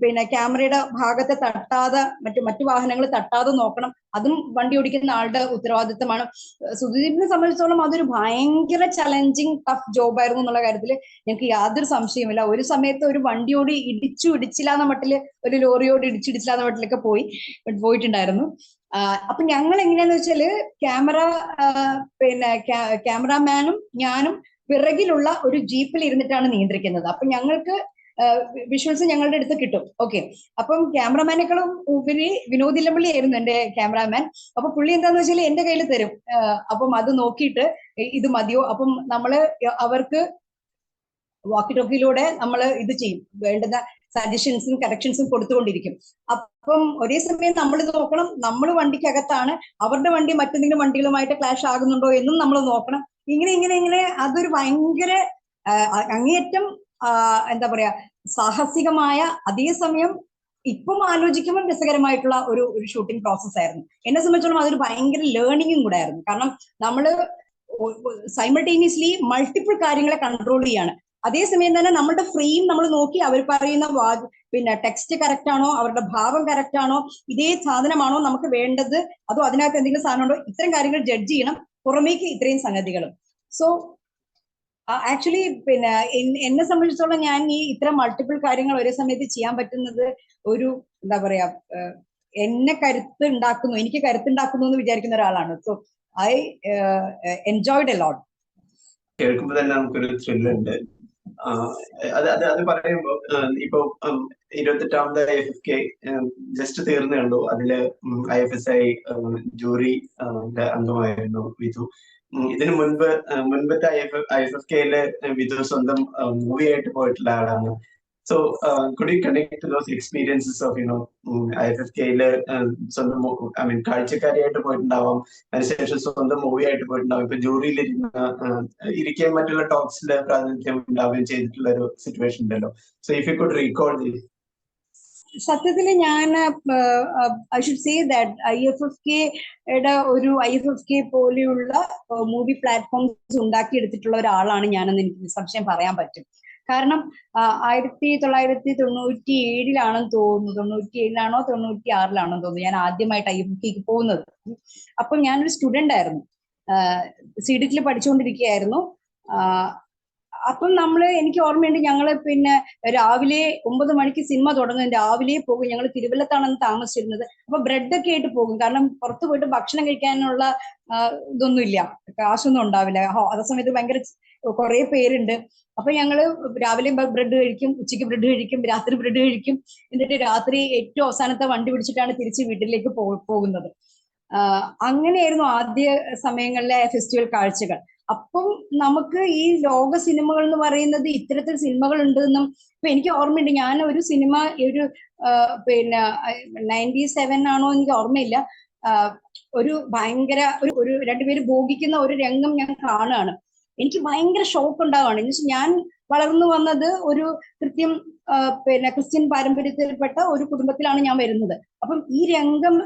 പിന്നെ ക്യാമറയുടെ ഭാഗത്തെ തട്ടാതെ മറ്റു മറ്റു വാഹനങ്ങൾ തട്ടാതെ നോക്കണം. അതും വണ്ടി ഓടിക്കുന്ന ആളുടെ ഉത്തരവാദിത്തമാണ്. സുദീപിനെ സംബന്ധിച്ചോളം അതൊരു ഭയങ്കര ചലഞ്ചിങ് ടഫ് ജോബ് ആയിരുന്നു എന്നുള്ള കാര്യത്തിൽ ഞങ്ങൾക്ക് യാതൊരു സംശയമില്ല ഒരു സമയത്ത് ഒരു വണ്ടിയോട് ഇടിച്ചു ഇടിച്ചില്ല എന്ന മട്ടിൽ ഒരു ലോറിയോട് ഇടിച്ചിടിച്ചില്ല എന്ന മട്ടിലൊക്കെ പോയി പോയിട്ടുണ്ടായിരുന്നു. അപ്പൊ ഞങ്ങൾ എങ്ങനെയാന്ന് വെച്ചാൽ ക്യാമറ പിന്നെ ക്യാമറാമാനും ഞാനും പിറകിലുള്ള ഒരു ജീപ്പിൽ ഇരുന്നിട്ടാണ് നിയന്ത്രിക്കുന്നത്. അപ്പൊ ഞങ്ങൾക്ക് വിഷ്വൽസ് ഞങ്ങളുടെ അടുത്ത് കിട്ടും. ഓക്കെ അപ്പം ക്യാമറമാനേക്കാളും ഉപരി വിനോദ് ഇല്ലമ്പള്ളി ആയിരുന്നു എന്റെ ക്യാമറാമാൻ. അപ്പൊ പുള്ളി എന്താന്ന് വെച്ചാൽ എന്റെ കയ്യിൽ തരും. അപ്പം അത് നോക്കിയിട്ട് ഇത് മതിയോ? അപ്പം നമ്മൾ അവർക്ക് വാക്കി ടോക്കിലൂടെ നമ്മൾ ഇത് ചെയ്യും. വേണ്ടുന്ന സജഷൻസും കറക്ഷൻസും കൊടുത്തുകൊണ്ടിരിക്കും. അപ്പം ഒരേ സമയം നമ്മൾ നോക്കണം. നമ്മൾ വണ്ടിക്കകത്താണ്. അവരുടെ വണ്ടി മറ്റെന്തെങ്കിലും വണ്ടികളുമായിട്ട് ക്ലാഷ് ആകുന്നുണ്ടോ എന്നും നമ്മൾ നോക്കണം. ഇങ്ങനെ ഇങ്ങനെ ഇങ്ങനെ അതൊരു ഭയങ്കര അങ്ങേയറ്റം എന്താ പറയാ സാഹസികമായ അതേസമയം ഇപ്പം ആലോചിക്കുമ്പോൾ രസകരമായിട്ടുള്ള ഒരു ഒരു ഷൂട്ടിംഗ് പ്രോസസ് ആയിരുന്നു. എന്നെ സംബന്ധിച്ചോളം അതൊരു ഭയങ്കര ലേണിംഗും കൂടെ ആയിരുന്നു. കാരണം നമ്മൾ സൈമൾട്ടേനിയസ്ലി മൾട്ടിപ്പിൾ കാര്യങ്ങളെ കൺട്രോൾ ചെയ്യാണ്. അതേസമയം തന്നെ നമ്മളുടെ ഫ്രെയിം നമ്മൾ നോക്കി അവർ പറയുന്ന പിന്നെ ടെക്സ്റ്റ് കറക്റ്റ് ആണോ അവരുടെ ഭാവം കറക്റ്റ് ആണോ ഇതേ സാധനമാണോ നമുക്ക് വേണ്ടത് അതോ അതിനകത്ത് എന്തെങ്കിലും സാധനമുണ്ടോ ഇത്തരം കാര്യങ്ങൾ ജഡ്ജ് ചെയ്യണം പുറമേക്ക് ഇത്രയും സംഗതികളും. സോ ആക്ച്വലി പിന്നെ എന്നെ സംബന്ധിച്ചോളം ഞാൻ ഈ ഇത്ര മൾട്ടിപ്പിൾ കാര്യങ്ങൾ ഒരേ സമയത്ത് ചെയ്യാൻ പറ്റുന്നത് ഒരു എന്താ പറയാ എന്നെ കരുത്ത് ഉണ്ടാക്കുന്നു എനിക്ക് കരുത്ത് ഉണ്ടാക്കുന്നു എന്ന് വിചാരിക്കുന്ന ഒരാളാണ്. So I enjoyed a lot കേൾക്കുമ്പോൾ തന്നെ നമുക്കൊരു ത്രില്ലുണ്ട് അത് അത് അത് പറയുമ്പോൾ ഇപ്പൊ ഇരുപത്തെട്ടാമത് I F F K just തീർന്നേ ഉള്ളൂ. അതിൽ I F S I jury അംഗമായിരുന്നു വിധു. ഇതിനു മുൻപ് മുൻപത്തെ I F I F F കെയിൽ വിധു സ്വന്തം മൂവി ആയിട്ട് പോയിട്ടുള്ള ആളാണ്. So could you connect those experiences of you know I F F കെയിൽ സ്വന്തം ഐ മീൻ കാഴ്ചക്കാരിയായിട്ട് പോയിട്ടുണ്ടാവാം. അതിനുശേഷം സ്വന്തം മൂവി ആയിട്ട് പോയിട്ടുണ്ടാവും. ഇപ്പൊ ജൂറിയിൽ ഇരിക്കാൻ മറ്റുള്ള ടോക്സിൽ പ്രാതിനിധ്യം ഉണ്ടാവുകയും ചെയ്തിട്ടുള്ള ഒരു സിറ്റുവേഷൻ ഉണ്ടല്ലോ. So if you could recall this സത്യത്തിൽ ഞാൻ I should say that I F F കെയുടെ ഒരു ഐ എഫ് എഫ് കെ പോലെയുള്ള മൂവി പ്ലാറ്റ്ഫോംസ് ഉണ്ടാക്കിയെടുത്തിട്ടുള്ള ഒരാളാണ് ഞാനെന്ന് എനിക്ക് നിസ്സംശയം പറയാൻ പറ്റും. കാരണം ആയിരത്തി തൊള്ളായിരത്തി തൊണ്ണൂറ്റി ഏഴിലാണെന്ന് തോന്നുന്നു. തൊണ്ണൂറ്റി ഏഴിലാണോ തൊണ്ണൂറ്റി ആറിലാണോ തോന്നുന്നു. ഞാൻ ആദ്യമായിട്ട് ഐ എഫ് കെക്ക് പോകുന്നത്. അപ്പം ഞാനൊരു സ്റ്റുഡന്റ് ആയിരുന്നു. സി ഡിറ്റിൽ പഠിച്ചുകൊണ്ടിരിക്കുകയായിരുന്നു അപ്പം നമ്മൾ എനിക്ക് ഓർമ്മയുണ്ട് ഞങ്ങൾ പിന്നെ രാവിലെ ഒമ്പത് മണിക്ക് സിനിമ തുടങ്ങും. രാവിലെ പോകും. ഞങ്ങൾ തിരുവല്ലത്താണെന്ന് താമസിച്ചിരുന്നത്. അപ്പൊ ബ്രെഡ് ഒക്കെ ആയിട്ട് പോകും. കാരണം പുറത്തു പോയിട്ട് ഭക്ഷണം കഴിക്കാനുള്ള ഇതൊന്നുമില്ല. കാശൊന്നും ഉണ്ടാവില്ല. അതേ സമയത്ത് ഭയങ്കര കുറെ പേരുണ്ട്. അപ്പൊ ഞങ്ങൾ രാവിലെ ബ്രെഡ് കഴിക്കും. ഉച്ചയ്ക്ക് ബ്രെഡ് കഴിക്കും. രാത്രി ബ്രെഡ് കഴിക്കും. എന്നിട്ട് രാത്രി ഏറ്റവും അവസാനത്തെ വണ്ടി പിടിച്ചിട്ടാണ് തിരിച്ച് വീട്ടിലേക്ക് പോകുന്നത്. അങ്ങനെയായിരുന്നു ആദ്യ സമയങ്ങളിലെ ഫെസ്റ്റിവൽ കാഴ്ചകൾ. അപ്പം നമുക്ക് ഈ ലോക സിനിമകൾ എന്ന് പറയുന്നത് ഇത്തരത്തിൽ സിനിമകൾ ഉണ്ടെന്നും ഇപ്പൊ എനിക്ക് ഓർമ്മയുണ്ട് ഞാൻ ഒരു സിനിമ ഒരു പിന്നെ നയന്റി സെവൻ ആണോ എനിക്ക് ഓർമ്മയില്ല. ഒരു ഭയങ്കര ഒരു ഒരു രണ്ടുപേര് ഭോഗിക്കുന്ന ഒരു രംഗം ഞാൻ കാണുകയാണ്. എനിക്ക് ഭയങ്കര ഷോക്ക് ഉണ്ടാവുകയാണ്. എന്ന് വെച്ചാൽ ഞാൻ വളർന്നു വന്നത് ഒരു കൃത്യം പിന്നെ ക്രിസ്ത്യൻ പാരമ്പര്യത്തിൽപ്പെട്ട ഒരു കുടുംബത്തിലാണ് ഞാൻ വരുന്നത്. അപ്പം ഈ രംഗം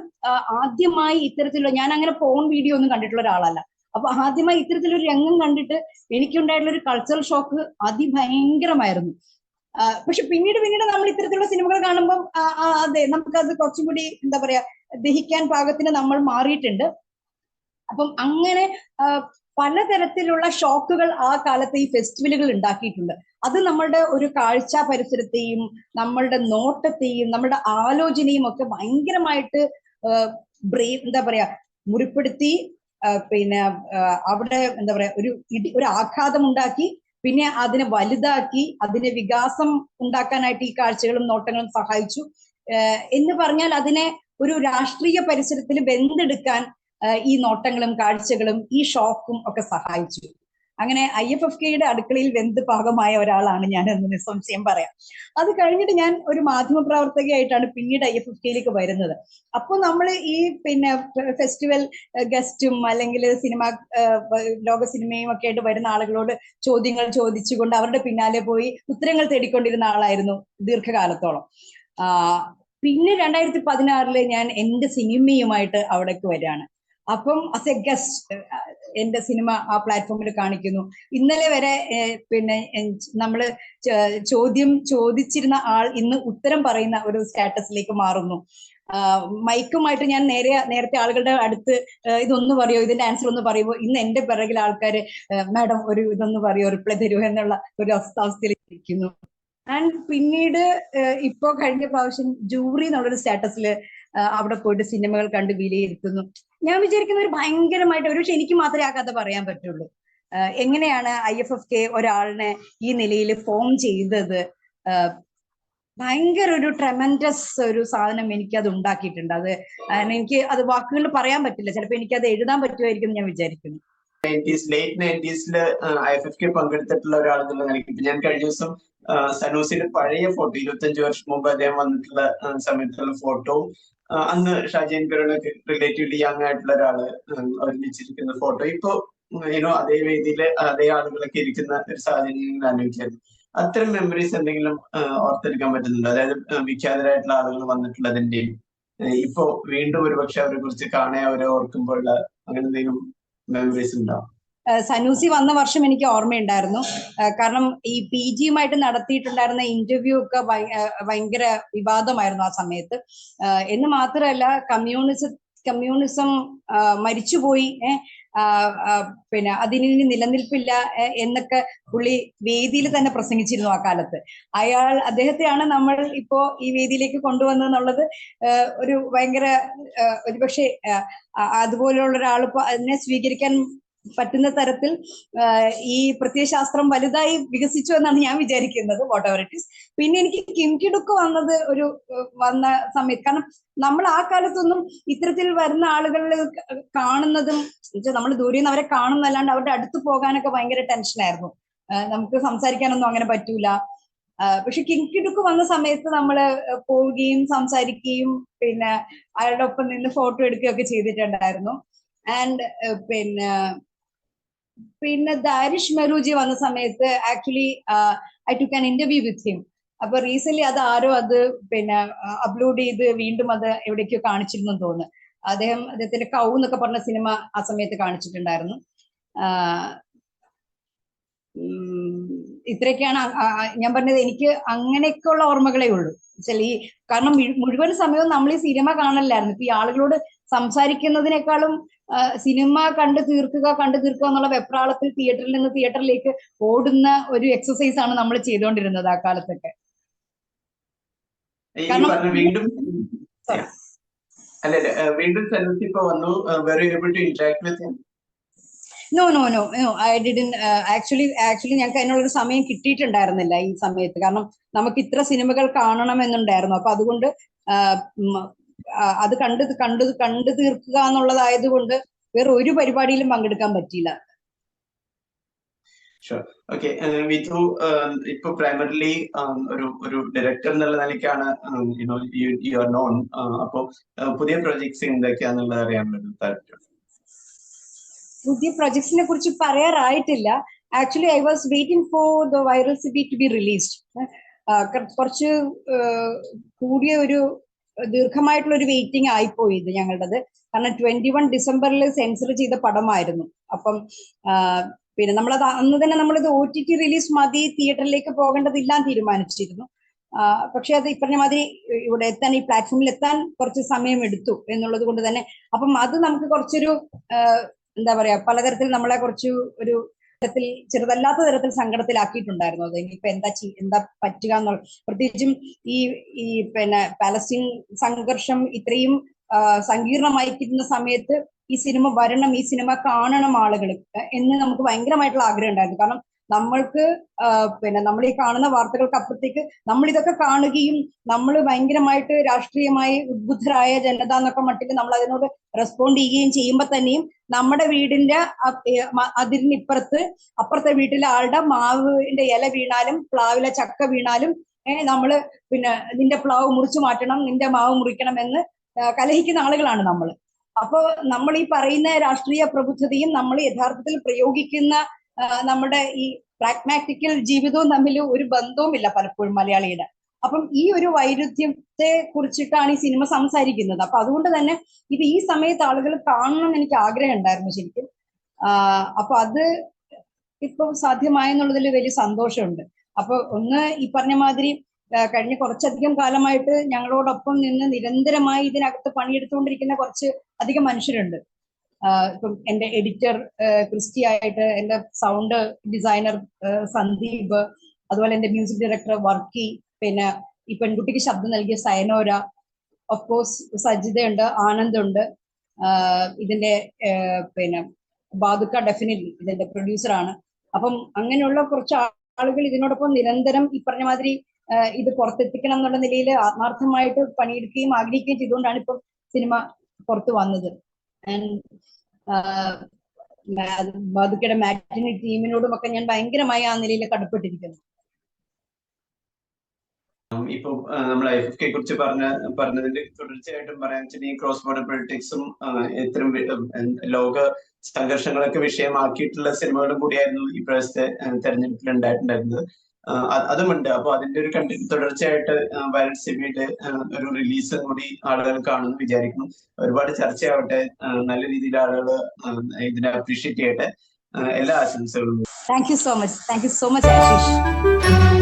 ആദ്യമായി ഇത്തരത്തിലുള്ള ഞാൻ അങ്ങനെ പോൺ വീഡിയോ ഒന്നും കണ്ടിട്ടുള്ള ഒരാളല്ല. അപ്പൊ ആദ്യമായി ഇത്തരത്തിലൊരു രംഗം കണ്ടിട്ട് എനിക്കുണ്ടായിട്ടുള്ള ഒരു കൾച്ചറൽ ഷോക്ക് അതിഭയങ്കരമായിരുന്നു. പക്ഷെ പിന്നീട് പിന്നീട് നമ്മൾ ഇത്തരത്തിലുള്ള സിനിമകൾ കാണുമ്പോൾ അതെ നമുക്കത് കുറച്ചും കൂടി എന്താ പറയാ ദഹിക്കാൻ പാകത്തിന് നമ്മൾ മാറിയിട്ടുണ്ട്. അപ്പം അങ്ങനെ പലതരത്തിലുള്ള ഷോക്കുകൾ ആ കാലത്ത് ഈ ഫെസ്റ്റിവലുകൾ ഉണ്ടാക്കിയിട്ടുണ്ട്. അത് നമ്മളുടെ ഒരു കാഴ്ച പരിസരത്തെയും നമ്മളുടെ നോട്ടത്തെയും നമ്മളുടെ ആലോചനയും ഒക്കെ ഭയങ്കരമായിട്ട് ബ്രെയിൻ എന്താ പറയാ മുറിപ്പെടുത്തി പിന്നെ അവിടെ എന്താ പറയാ ഒരു ഇടി ഒരു ആഘാതം ഉണ്ടാക്കി പിന്നെ അതിനെ വലുതാക്കി അതിനെ വികാസം ഉണ്ടാക്കാനായിട്ട് ഈ കാഴ്ചകളും നോട്ടങ്ങളും സഹായിച്ചു. എന്ന് പറഞ്ഞാൽ അതിനെ ഒരു രാഷ്ട്രീയ പരിസരത്തിൽ ബന്ധെടുക്കാൻ ഈ നോട്ടങ്ങളും കാഴ്ചകളും ഈ ഷോക്കും ഒക്കെ സഹായിച്ചു. അങ്ങനെ ഐ എഫ് എഫ് കെയുടെ അടുക്കളയിൽ വെന്ത് പാകമായ ഒരാളാണ് ഞാൻ എന്ന് നിസ്സംശയം പറയാം. അത് കഴിഞ്ഞിട്ട് ഞാൻ ഒരു മാധ്യമ പ്രവർത്തകയായിട്ടാണ് പിന്നീട് ഐ എഫ് എഫ് കെയിലേക്ക് വരുന്നത്. അപ്പൊ നമ്മൾ ഈ പിന്നെ ഫെസ്റ്റിവൽ ഗസ്റ്റും അല്ലെങ്കിൽ സിനിമ ലോക സിനിമയും ഒക്കെ ആയിട്ട് വരുന്ന ആളുകളോട് ചോദ്യങ്ങൾ ചോദിച്ചുകൊണ്ട് അവരുടെ പിന്നാലെ പോയി ഉത്തരങ്ങൾ തേടിക്കൊണ്ടിരുന്ന ആളായിരുന്നു ദീർഘകാലത്തോളം. പിന്നെ രണ്ടായിരത്തി പതിനാറിൽ ഞാൻ എന്റെ സിനിമയുമായിട്ട് അവിടേക്ക് വരികയാണ്. അപ്പം അസ് എ ഗസ്റ്റ് എന്റെ സിനിമ ആ പ്ലാറ്റ്ഫോമിൽ കാണിക്കുന്നു. ഇന്നലെ വരെ പിന്നെ നമ്മൾ ചോദ്യം ചോദിച്ചിരുന്ന ആൾ ഇന്ന് ഉത്തരം പറയുന്ന ഒരു സ്റ്റാറ്റസിലേക്ക് മാറുന്നു. മൈക്കുമായിട്ട് ഞാൻ നേരെ നേരത്തെ ആളുകളുടെ അടുത്ത് ഇതൊന്ന് പറയോ ഇതിന്റെ ആൻസർ ഒന്ന് പറയുമോ ഇന്ന് എന്റെ പിറകിൽ ആൾക്കാര് മാഡം ഒരു ഇതൊന്ന് പറയോ റിപ്ലൈ തരുമോ എന്നുള്ള ഒരു അവസ്ഥ അവസ്ഥയിൽ ആൻഡ് പിന്നീട് ഇപ്പോ കഴിഞ്ഞ പ്രാവശ്യം ജൂറി എന്നുള്ളൊരു സ്റ്റാറ്റസിൽ അവിടെ പോയിട്ട് സിനിമകൾ കണ്ട് വിലയിരുത്തുന്നു. ഞാൻ വിചാരിക്കുന്ന ഒരു ഭയങ്കരമായിട്ട് ഒരു എനിക്ക് മാത്രമേ ആ കഥ പറയാൻ പറ്റുള്ളൂ. എങ്ങനെയാണ് ഐ എഫ് എഫ് കെ ഒരാളിനെ ഈ നിലയിൽ ഫോം ചെയ്തത്? ഭയങ്കര ഒരു ട്രെമൻഡസ് ഒരു സാധനം എനിക്ക് അത് ഉണ്ടാക്കിയിട്ടുണ്ട്. അത് എനിക്ക് അത് വാക്കുകൾ പറയാൻ പറ്റില്ല. ചിലപ്പോൾ എനിക്ക് അത് എഴുതാൻ പറ്റുമായിരിക്കും ഞാൻ വിചാരിക്കുന്നു. പങ്കെടുത്തിട്ടുള്ള നിലയ്ക്ക് ഞാൻ കഴിഞ്ഞ ദിവസം സനൂസിന്റെ പഴയ ഫോട്ടോ ഇരുപത്തഞ്ച് വർഷം മുമ്പ് അദ്ദേഹം വന്നിട്ടുള്ള സമയത്തുള്ള ഫോട്ടോവും ആ, അന്ന് ഷാജിയൻ കരുണൊക്കെ റിലേറ്റീവ്ലി യങ് ആയിട്ടുള്ള ഒരാൾ ഒരുമിച്ചിരിക്കുന്ന ഫോട്ടോ ഇപ്പൊ യുനോ അതേ വേദിയിൽ അതേ ആളുകളൊക്കെ ഇരിക്കുന്ന ഒരു സാഹചര്യം ആലോചിക്കായിരുന്നു അത്തരം മെമ്മറീസ് എന്തെങ്കിലും ഓർത്തെടുക്കാൻ പറ്റുന്നുണ്ടോ? അതായത് വിഖ്യാതരായിട്ടുള്ള ആളുകൾ വന്നിട്ടുള്ളതിന്റെയും ഇപ്പോ വീണ്ടും ഒരുപക്ഷെ അവരെ കുറിച്ച് കാണാൻ അവരെ ഓർക്കുമ്പോഴുള്ള അങ്ങനെ എന്തെങ്കിലും മെമ്മറീസ് ഉണ്ടോ? ഏഹ് സനൂസി വന്ന വർഷം എനിക്ക് ഓർമ്മയുണ്ടായിരുന്നു. കാരണം ഈ പി ജിയുമായിട്ട് നടത്തിയിട്ടുണ്ടായിരുന്ന ഇന്റർവ്യൂ ഒക്കെ ഭയ- ഭയങ്കര വിവാദമായിരുന്നു ആ സമയത്ത്. എന്ന് മാത്രമല്ല കമ്മ്യൂണിസ കമ്മ്യൂണിസം മരിച്ചുപോയി. പിന്നെ അതിനി നിലനിൽപ്പില്ല എന്നൊക്കെ പുള്ളി വേദിയിൽ തന്നെ പ്രസംഗിച്ചിരുന്നു ആ കാലത്ത്. അയാൾ അദ്ദേഹത്തെയാണ് നമ്മൾ ഇപ്പോ ഈ വേദിയിലേക്ക് കൊണ്ടുവന്നെന്നുള്ളത് ഒരു ഭയങ്കര ഒരുപക്ഷെ അതുപോലെയുള്ള ഒരാൾ ഇപ്പൊ അതിനെ സ്വീകരിക്കാൻ പറ്റുന്ന തരത്തിൽ ഈ പ്രത്യയശാസ്ത്രം വലുതായി വികസിച്ചു എന്നാണ് ഞാൻ വിചാരിക്കുന്നത് വോട്ട് പിന്നെ എനിക്ക് കിംകിടുക്ക് വന്നത് ഒരു വന്ന സമയത്ത്. കാരണം നമ്മൾ ആ കാലത്തൊന്നും ഇത്തരത്തിൽ വരുന്ന ആളുകളിൽ കാണുന്നതും നമ്മൾ ദൂരെ നിന്ന് അവരെ കാണുന്നല്ലാണ്ട് അവരുടെ അടുത്ത് പോകാനൊക്കെ ഭയങ്കര ടെൻഷനായിരുന്നു നമുക്ക് സംസാരിക്കാനൊന്നും അങ്ങനെ പറ്റൂല. പക്ഷെ കിങ്കിടുക്ക് വന്ന സമയത്ത് നമ്മൾ പോവുകയും സംസാരിക്കുകയും പിന്നെ അയാളുടെ ഒപ്പം നിന്ന് ഫോട്ടോ എടുക്കുകയൊക്കെ ചെയ്തിട്ടുണ്ടായിരുന്നു. ആൻഡ് പിന്നെ പിന്നെ ദാരിഷ് മെറൂജി വന്ന സമയത്ത് actually I took an interview with him അപ്പൊ റീസെന്റ് അത് ആരോ അത് പിന്നെ അപ്ലോഡ് ചെയ്ത് വീണ്ടും അത് എവിടേക്കോ കാണിച്ചിരുന്നു തോന്നുന്നു. അദ്ദേഹം അദ്ദേഹത്തിന്റെ കൗ എന്നൊക്കെ പറഞ്ഞ സിനിമ ആ സമയത്ത് കാണിച്ചിട്ടുണ്ടായിരുന്നു. ഇത്രയൊക്കെയാണ് ഞാൻ പറഞ്ഞത് എനിക്ക് അങ്ങനെയൊക്കെയുള്ള ഓർമ്മകളേ ഉള്ളൂ. വെച്ചാൽ ഈ കാരണം മുഴുവൻ സമയവും നമ്മൾ ഈ സിനിമ കാണലായിരുന്നു ഇപ്പൊ ഈ ആളുകളോട് സംസാരിക്കുന്നതിനേക്കാളും സിനിമ കണ്ടു തീർക്കുക കണ്ടു തീർക്കുക എന്നുള്ള വെപ്രാളത്തിൽ തിയേറ്ററിൽ നിന്ന് തിയേറ്ററിലേക്ക് ഓടുന്ന ഒരു എക്സസൈസ് ആണ് നമ്മൾ ചെയ്തുകൊണ്ടിരുന്നത് ആ കാലത്തൊക്കെ. No no no no I didn't actually actually ഞങ്ങൾക്ക് അതിനുള്ളൊരു സമയം കിട്ടിയിട്ടുണ്ടായിരുന്നില്ല ഈ സമയത്ത്. കാരണം നമുക്ക് ഇത്ര സിനിമകൾ കാണണം എന്നുണ്ടായിരുന്നു. അപ്പൊ അതുകൊണ്ട് അത് കണ്ട് കണ്ടു കണ്ടു തീർക്കുക എന്നുള്ളതായത് കൊണ്ട് വേറെ ഒരു പരിപാടിയിലും പങ്കെടുക്കാൻ പറ്റിയില്ല. ഓക്കെ വിധു ഇപ്പൊ പ്രൈമറിലി ഒരു ഒരു ഡയറക്ടർ എന്നുള്ള നിലയ്ക്കാണ് യുനോ യു ആർ നോൺ അപ്പോ പുതിയ പ്രൊജക്ട്സ് എന്തൊക്കെയാന്നുള്ളത് അറിയാൻ പറ്റും പുതിയ പ്രൊജക്ട്സിനെ കുറിച്ച് പറയാറായിട്ടില്ല. Actually I was waiting for the viral city to be released കുറച്ച് കൂടിയ ഒരു ദീർഘമായിട്ടുള്ള ഒരു വെയിറ്റിംഗ് ആയിപ്പോയി ഇത് ഞങ്ങളുടേത്. കാരണം ട്വന്റി വൺ ഡിസംബറിൽ സെൻസർ ചെയ്ത പടമായിരുന്നു. അപ്പം പിന്നെ നമ്മളത് അന്ന് തന്നെ ഇത് ഒ ടി ടി റിലീസ് മതി തിയേറ്ററിലേക്ക് പോകേണ്ടതില്ലാന്ന് തീരുമാനിച്ചിരുന്നു. പക്ഷെ അത് ഇപ്പറഞ്ഞ മാതിരി ഇവിടെ എത്താൻ ഈ പ്ലാറ്റ്ഫോമിൽ എത്താൻ കുറച്ച് സമയം എടുത്തു എന്നുള്ളത് കൊണ്ട് തന്നെ. അപ്പം അത് നമുക്ക് കുറച്ചൊരു എന്താ പറയാ പലതരത്തിൽ നമ്മളെ കുറച്ച് ഒരു തരത്തിൽ ചെറുതല്ലാത്ത തരത്തിൽ സങ്കടത്തിലാക്കിയിട്ടുണ്ടായിരുന്നു അത്. ഇനിയിപ്പോ എന്താ എന്താ പറ്റുക എന്നുള്ള പ്രത്യേകിച്ചും ഈ ഈ പിന്നെ പാലസ്തീൻ സംഘർഷം ഇത്രയും സങ്കീർണമായിരിക്കുന്ന സമയത്ത് ഈ സിനിമ വരണം ഈ സിനിമ കാണണം ആളുകൾ എന്ന് നമുക്ക് ഭയങ്കരമായിട്ടുള്ള ആഗ്രഹം ഉണ്ടായിരുന്നു. കാരണം നമ്മൾക്ക് പിന്നെ നമ്മൾ ഈ കാണുന്ന വാർത്തകൾക്ക് അപ്പുറത്തേക്ക് നമ്മൾ ഇതൊക്കെ കാണുകയും നമ്മൾ ഭയങ്കരമായിട്ട് രാഷ്ട്രീയമായി ഉദ്ബുദ്ധരായ ജനത എന്നൊക്കെ മട്ടിൽ നമ്മൾ അതിനോട് റെസ്പോണ്ട് ചെയ്യുകയും ചെയ്യുമ്പോൾ തന്നെയും നമ്മുടെ വീടിന്റെ അതിരിനിപ്പുറത്ത് അപ്പുറത്തെ വീട്ടിലെ ആളുടെ മാവിന്റെ ഇല വീണാലും പ്ലാവിലെ ചക്ക വീണാലും ഏഹ് നമ്മൾ പിന്നെ നിന്റെ പ്ലാവ് മുറിച്ചു മാറ്റണം നിന്റെ മാവ് മുറിക്കണം എന്ന് കലഹിക്കുന്ന ആളുകളാണ് നമ്മൾ. അപ്പോ നമ്മൾ ഈ പറയുന്ന രാഷ്ട്രീയ പ്രബുദ്ധതയും നമ്മൾ യഥാർത്ഥത്തിൽ പ്രയോഗിക്കുന്ന നമ്മുടെ ഈ പ്രാഗ്മാറ്റിക്കൽ ജീവിതവും തമ്മിൽ ഒരു ബന്ധവുമില്ല പലപ്പോഴും മലയാളിയുടെ. അപ്പം ഈ ഒരു വൈരുദ്ധ്യത്തെ കുറിച്ചിട്ടാണ് ഈ സിനിമ സംസാരിക്കുന്നത്. അപ്പൊ അതുകൊണ്ട് തന്നെ ഇത് ഈ സമയത്ത് ആളുകൾ കാണണം എന്ന് എനിക്ക് ആഗ്രഹം ഉണ്ടായിരുന്നു ശരിക്കും. അപ്പൊ അത് ഇപ്പൊ സാധ്യമായെന്നുള്ളതിൽ വലിയ സന്തോഷമുണ്ട്. അപ്പൊ ഒന്ന് ഈ പറഞ്ഞ മാതിരി കഴിഞ്ഞ കുറച്ചധികം കാലമായിട്ട് ഞങ്ങളോടൊപ്പം നിന്ന് നിരന്തരമായി ഇതിനകത്ത് പണിയെടുത്തുകൊണ്ടിരിക്കുന്ന കുറച്ച് അധികം മനുഷ്യരുണ്ട്. ഇപ്പം എന്റെ എഡിറ്റർ ക്രിസ്റ്റി ആയിട്ട് എന്റെ സൗണ്ട് ഡിസൈനർ സന്ദീപ് അതുപോലെ എന്റെ മ്യൂസിക് ഡയറക്ടർ വർക്കി പിന്നെ ഈ പെൺകുട്ടിക്ക് ശബ്ദം നൽകിയ സയനോര ഓഫ് കോഴ്സ് സജിതയുണ്ട് ആനന്ദുണ്ട് ഇതിന്റെ പിന്നെ ബാദുക്ക ഡെഫിനറ്റ്ലി ഇതിന്റെ പ്രൊഡ്യൂസറാണ് അപ്പം അങ്ങനെയുള്ള കുറച്ച് ആളുകൾ ഇതിനോടൊപ്പം നിരന്തരം ഈ പറഞ്ഞ മാതിരി ഇത് പുറത്തെത്തിക്കണം എന്നുള്ള നിലയിൽ ആത്മാർത്ഥമായിട്ട് പണിയെടുക്കുകയും ആഗ്രഹിക്കുകയും ചെയ്തുകൊണ്ടാണ് ഇപ്പം സിനിമ പുറത്തു വന്നത്. ആൻഡ് ബാധുക്കയുടെ മാറ്റിനി ടീമിനോടും ഒക്കെ ഞാൻ ഭയങ്കരമായി ആ നിലയിൽ കടപ്പെട്ടിരിക്കുന്നു. ഇപ്പൊ നമ്മൾ ഐ എഫ് കെ കുറിച്ച് പറഞ്ഞ പറഞ്ഞതിന്റെ തുടർച്ചയായിട്ടും പറയാൻ വെച്ചാൽ ഈ ക്രോസ് ബോർഡർ പൊളിറ്റിക്സും ഇത്തരം ലോക സംഘർഷങ്ങളൊക്കെ വിഷയമാക്കിയിട്ടുള്ള സിനിമകളും കൂടിയായിരുന്നു ഈ പ്രാവശ്യത്തെ തെരഞ്ഞെടുപ്പിൽ ഉണ്ടായിട്ടുണ്ടായിരുന്നത്. അതുമുണ്ട്. അപ്പൊ അതിന്റെ ഒരു കണ്ടി തുടർച്ചയായിട്ട് വയലറ്റ് സിനിമയുടെ ഒരു റിലീസ് കൂടി ആളുകൾ കാണുമെന്ന് വിചാരിക്കുന്നു. ഒരുപാട് ചർച്ചയാവട്ടെ. നല്ല രീതിയിൽ ആളുകൾ ഇതിനെ അപ്രീഷിയേറ്റ് ചെയ്യട്ടെ. എല്ലാ ആശംസകളും. Thank you so much thank you so much Ashish